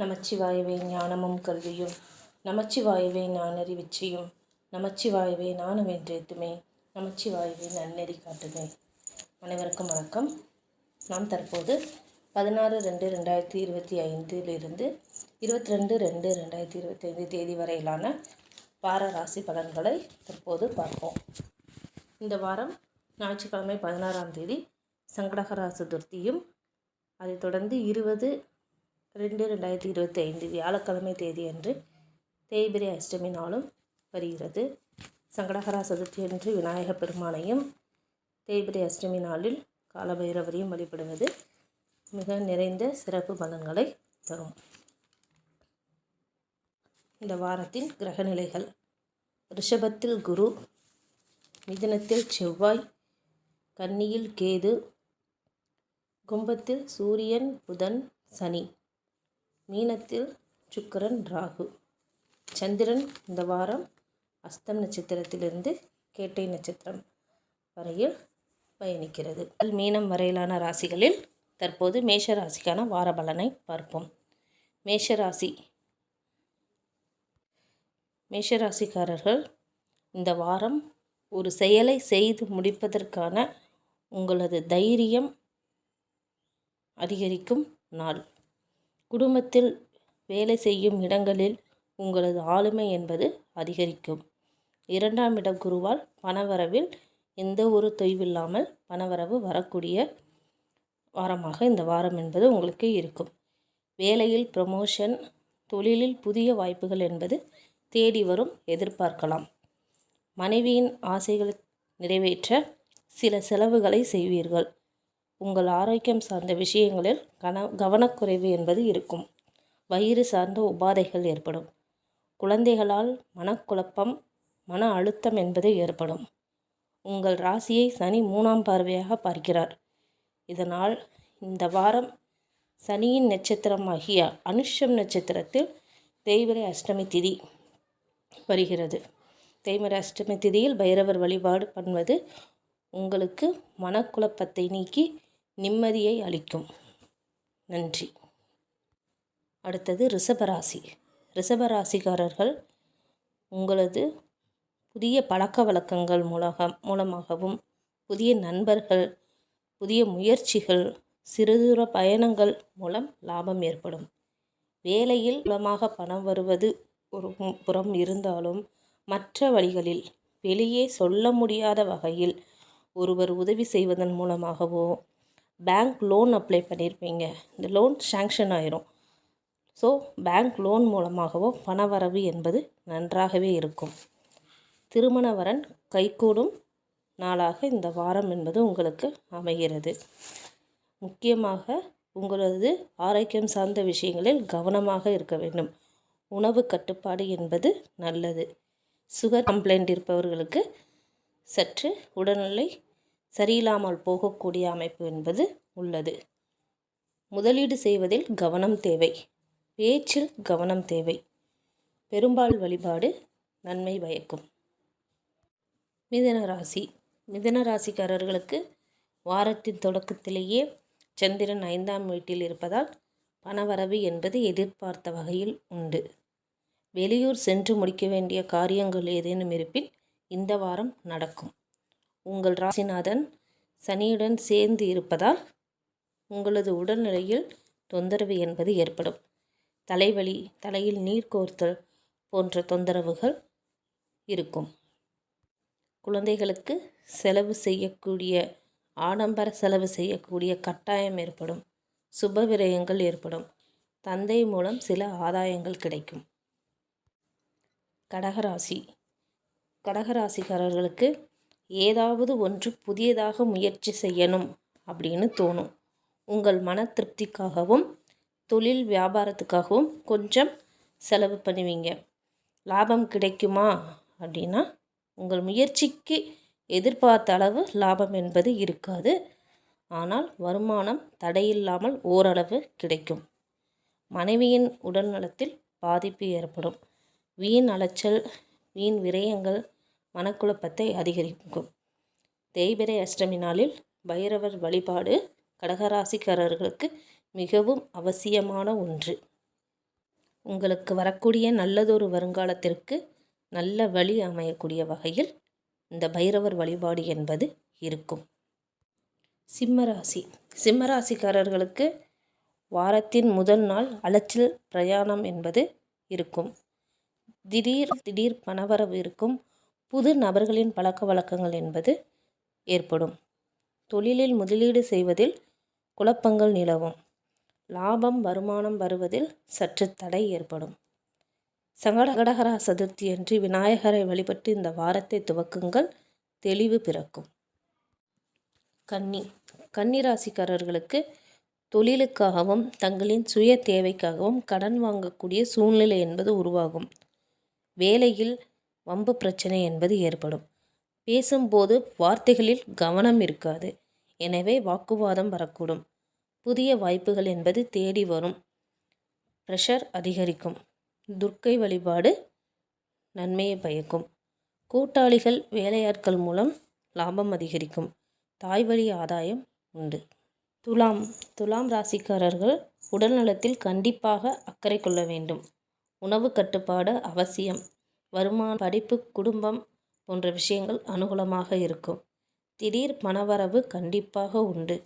நமச்சிவாயவே ஞானமும் கல்வியும். நமச்சிவாயவே ஞானறிவிச்சையும் நமச்சிவாயவே நானுமென்றேத்துமே. நமச்சிவாயவே நன்னெறி காட்டுமே. அனைவருக்கும் வணக்கம். நாம் தற்போது பதினாறு ரெண்டு ரெண்டாயிரத்தி இருபத்தி ஐந்திலிருந்து இருபத்தி ரெண்டு ரெண்டு ரெண்டாயிரத்தி இருபத்தி ஐந்து தேதி வரையிலான வார ராசி பலன்களை தற்போது பார்ப்போம். இந்த வாரம் ஞாயிற்றுக்கிழமை பதினாறாம் தேதி சங்கடகரா சதுர்த்தியும் அதைத் தொடர்ந்து இருபது ரெண்டு ரெண்டாயிரத்தி இருபத்தி ஐந்து வியாழக்கிழமை தேதி அன்று தேய்பிரை அஷ்டமி நாளும் வருகிறது. சங்கடகரா சதுர்த்தி அன்று விநாயகப் பெருமானையும் தேய்பிரை அஷ்டமி நாளில் காலபைரவரையும் வழிபடுவது மிக நிறைந்த சிறப்பு பலன்களை தரும். இந்த வாரத்தின் கிரகநிலைகள். ரிஷபத்தில் குரு மிதனத்தில் செவ்வாய் கன்னியில் கேது கும்பத்தில் சூரியன் புதன் சனி. மீனத்தில் சுக்கரன் ராகு. சந்திரன் இந்த வாரம் அஸ்தம் நட்சத்திரத்திலிருந்து கேட்டை நட்சத்திரம் வரையில் பயணிக்கிறது. மீனம் வரையிலான ராசிகளில் தற்போது மேஷ ராசிக்கான வார பலனை பார்ப்போம். மேஷ ராசி மேஷராசிக்காரர்கள் இந்த வாரம் ஒரு செயலை செய்து முடிப்பதற்கான உங்களது தைரியம் அதிகரிக்கும் நாள். குடும்பத்தில் வேலை செய்யும் இடங்களில் உங்களது ஆளுமை என்பது அதிகரிக்கும். இரண்டாம் இடம் குருவால் பணவரவில் எந்த ஒரு தொய்வில்லாமல் பணவரவு வரக்கூடிய வாரமாக இந்த வாரம் என்பது உங்களுக்கு இருக்கும். வேலையில் ப்ரமோஷன் தொழிலில் புதிய வாய்ப்புகள் என்பது தேடி வரும் எதிர்பார்க்கலாம். மனைவியின் ஆசைகளை நிறைவேற்ற சில செலவுகளை செய்வீர்கள். உங்கள் ஆரோக்கியம் சார்ந்த விஷயங்களில் கன கவனக்குறைவு என்பது இருக்கும். வயிறு சார்ந்த உபாதைகள் ஏற்படும். குழந்தைகளால் மனக்குழப்பம் மன அழுத்தம் என்பது ஏற்படும். உங்கள் ராசியை சனி மூணாம் பார்வையாக பார்க்கிறார். இதனால் இந்த வாரம் சனியின் நட்சத்திரமாகிய அனுஷம் நட்சத்திரத்தில் தேய்பிரை அஷ்டமி திதி வருகிறது. தேய்மரை அஷ்டமி திதியில் பைரவர் வழிபாடு பண்ணுவது உங்களுக்கு மனக்குழப்பத்தை நீக்கி நிம்மதியை அளிக்கும். நன்றி. அடுத்தது ரிஷபராசி ரிஷபராசிக்காரர்கள் உங்களது புதிய பழக்க வழக்கங்கள் மூலக மூலமாகவும் புதிய நண்பர்கள் புதிய முயற்சிகள் சிறுதூர பயணங்கள் மூலம் லாபம் ஏற்படும். வேலையில் மூலமாக பணம் வருவது ஒரு புறம் இருந்தாலும் மற்ற வழிகளில் வெளியே சொல்ல முடியாத வகையில் ஒருவர் உதவி செய்வதன் மூலமாகவோ பேங்க் லோன் அப்ளை பண்ணியிருப்பீங்க இந்த லோன் சேங்ஷன் ஆயிரும். ஸோ பேங்க் லோன் மூலமாகவோ பணவரவு என்பது நன்றாகவே இருக்கும். திருமண வரன் கைகூடும் நாளாக இந்த வாரம் என்பது உங்களுக்கு அமைகிறது. முக்கியமாக உங்களது ஆரோக்கியம் சார்ந்த விஷயங்களில் கவனமாக இருக்க வேண்டும். உணவு கட்டுப்பாடு என்பது நல்லது. சுகர் கம்ப்ளைண்ட் இருப்பவர்களுக்கு சற்று உடல்நிலை சரியில்லாமல் போகக்கூடிய அமைப்பு என்பது உள்ளது. முதலீடு செய்வதில் கவனம் தேவை. பேச்சில் கவனம் தேவை. பெரும்பால் வழிபாடு நன்மை பயக்கும். மிதன ராசி. மிதன ராசிக்காரர்களுக்கு வாரத்தின் தொடக்கத்திலேயே சந்திரன் ஐந்தாம் வீட்டில் இருப்பதால் பணவரவு என்பது எதிர்பார்த்த வகையில் உண்டு. வெளியூர் சென்று முடிக்க வேண்டிய காரியங்கள் ஏதேனும் இருப்பின் இந்த வாரம் நடக்கும். உங்கள் ராசிநாதன் சனியுடன் சேர்ந்து இருப்பதால் உங்களது உடல்நிலையில் தொந்தரவு என்பது ஏற்படும். தலைவலி தலையில் நீர் கோர்த்தல் போன்ற தொந்தரவுகள் இருக்கும். குழந்தைகளுக்கு செலவு செய்யக்கூடிய ஆடம்பர செலவு செய்யக்கூடிய கட்டாயம் ஏற்படும். சுப விரயங்கள் ஏற்படும். தந்தை மூலம் சில ஆதாயங்கள் கிடைக்கும். கடகராசி. கடகராசிக்காரர்களுக்கு ஏதாவது ஒன்று புதியதாக முயற்சி செய்யணும் அப்படின்னு தோணும். உங்கள் மன திருப்திக்காகவும் தொழில் வியாபாரத்துக்காகவும் கொஞ்சம் செலவு பண்ணுவீங்க. லாபம் கிடைக்குமா அப்படின்னா உங்கள் முயற்சிக்கு எதிர்பார்த்த அளவு லாபம் என்பது இருக்காது. ஆனால் வருமானம் தடையில்லாமல் ஓரளவு கிடைக்கும். மனைவியின் உடல்நலத்தில் பாதிப்பு ஏற்படும். வீண் அலைச்சல் வீண் விரயங்கள் மனக்குழப்பத்தை அதிகரிக்கும். தேய்பிரை அஷ்டமி நாளில் பைரவர் வழிபாடு கடகராசிக்காரர்களுக்கு மிகவும் அவசியமான ஒன்று. உங்களுக்கு வரக்கூடிய நல்லதொரு வருங்காலத்திற்கு நல்ல வழி அமையக்கூடிய வகையில் இந்த பைரவர் வழிபாடு என்பது இருக்கும். சிம்மராசி. சிம்மராசிக்காரர்களுக்கு வாரத்தின் முதல் நாள் அலைச்சல் பிரயாணம் என்பது இருக்கும். திடீர் திடீர் பணவரவு இருக்கும். புது நபர்களின் பழக்க வழக்கங்கள் என்பது ஏற்படும். தொழிலில் முதலீடு செய்வதில் குழப்பங்கள் நிலவும். லாபம் வருமானம் வருவதில் சற்று தடை ஏற்படும். சங்கடகடகரா சதுர்த்தி அன்று விநாயகரை வழிபட்டு இந்த வாரத்தை துவக்குங்கள். தெளிவு பிறக்கும். கன்னி. கன்னிராசிக்காரர்களுக்கு தொழிலுக்காகவும் தங்களின் சுய தேவைக்காகவும் கடன் வாங்கக்கூடிய சூழ்நிலை என்பது உருவாகும். வேலையில் வம்பு பிரச்சனை என்பது ஏற்படும். பேசும்போது வார்த்தைகளில் கவனம் இருக்காது. எனவே வாக்குவாதம் வரக்கூடும். புதிய வாய்ப்புகள் என்பது தேடி வரும். ப்ரெஷர் அதிகரிக்கும். துர்க்கை வழிபாடு நன்மையை பயக்கும். கூட்டாளிகள் வேலையாட்கள் மூலம் லாபம் அதிகரிக்கும். தாய் வழி ஆதாயம் உண்டு. துலாம் துலாம் ராசிக்காரர்கள் உடல்நலத்தில் கண்டிப்பாக அக்கறை கொள்ள வேண்டும். உணவு கட்டுப்பாடு அவசியம். வருமான படிப்பு குடும்பம் போன்ற விஷயங்கள் அனுகூலமாக இருக்கும். திடீர் பணவரவு கண்டிப்பாக உண்டு.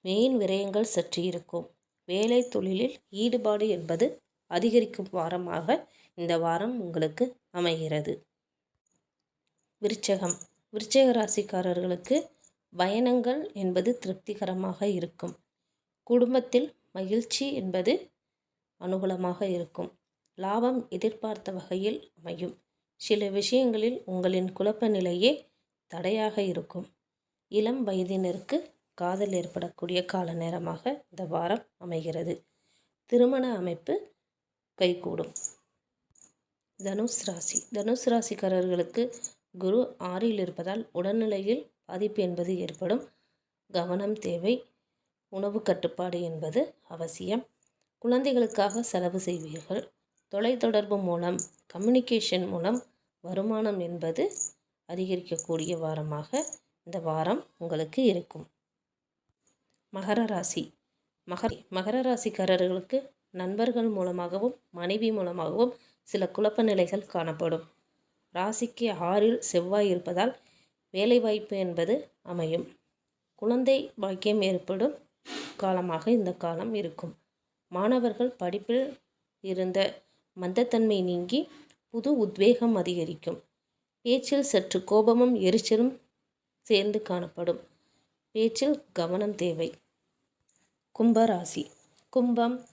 மெயின் விரயங்கள் சற்று இருக்கும். வேலை தொழிலில் ஈடுபாடு என்பது அதிகரிக்கும் வாரமாக இந்த வாரம் உங்களுக்கு அமைகிறது. விருச்சகம். விருச்சக ராசிக்காரர்களுக்கு பயணங்கள் என்பது திருப்திகரமாக இருக்கும். குடும்பத்தில் மகிழ்ச்சி என்பது அனுகூலமாக இருக்கும். லாபம் எதிர்பார்த்த வகையில் அமையும். சில விஷயங்களில் உங்களின் குழப்ப நிலையே தடையாக இருக்கும். இளம் வயதினருக்கு காதல் ஏற்படக்கூடிய கால நேரமாக இந்த வாரம் அமைகிறது. திருமண அமைப்பு கைகூடும். தனுஷ் ராசி. தனுஷ் ராசிக்காரர்களுக்கு குரு ஆறில் இருப்பதால் உடல்நிலையில் பாதிப்பு என்பது ஏற்படும். கவனம் தேவை உணவு கட்டுப்பாடு என்பது அவசியம். குழந்தைகளுக்காக செலவு செய்வீர்கள். தொலைத்தொடர்பு மூலம் கம்யூனிகேஷன் மூலம் வருமானம் என்பது அதிகரிக்கக்கூடிய வாரமாக இந்த வாரம் உங்களுக்கு இருக்கும். மகர ராசி. மகர் மகர ராசிக்காரர்களுக்கு நண்பர்கள் மூலமாகவும் மனைவி மூலமாகவும் சில குழப்ப நிலைகள் காணப்படும். ராசிக்கு ஆறில் செவ்வாய் இருப்பதால் வேலைவாய்ப்பு என்பது அமையும். குழந்தை பாக்கியம் ஏற்படும் காலமாக இந்த காலம் இருக்கும். மாணவர்கள் படிப்பில் இருந்த மந்தத்தன்மை நீங்கி புது உத்வேகம் அதிகரிக்கும். பேச்சில் சற்று கோபமும் எரிச்சலும் சேர்ந்து காணப்படும். பேச்சில் கவனம் தேவை. கும்பராசி. கும்பம்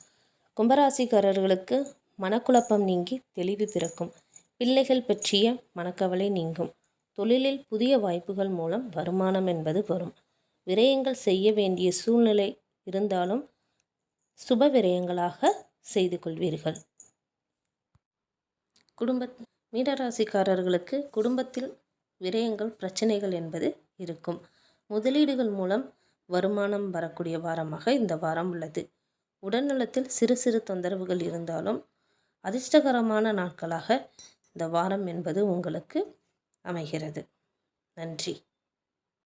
கும்பராசிக்காரர்களுக்கு மனக்குழப்பம் நீங்கி தெளிவு பிறக்கும். பிள்ளைகள் பற்றிய மனக்கவலை நீங்கும். தொழிலில் புதிய வாய்ப்புகள் மூலம் வருமானம் என்பது வரும். விரயங்கள் செய்ய வேண்டிய சூழ்நிலை இருந்தாலும் சுப விரயங்களாக செய்து கொள்வீர்கள். குடும்ப மீனராசிக்காரர்களுக்கு குடும்பத்தில் விரயங்கள் பிரச்சனைகள் என்பது இருக்கும். முதலீடுகள் மூலம் வருமானம் வரக்கூடிய வாரமாக இந்த வாரம் உள்ளது. உடல்நலத்தில் சிறு சிறு தொந்தரவுகள் இருந்தாலும் அதிர்ஷ்டகரமான நாட்களாக இந்த வாரம் என்பது உங்களுக்கு அமைகிறது. நன்றி.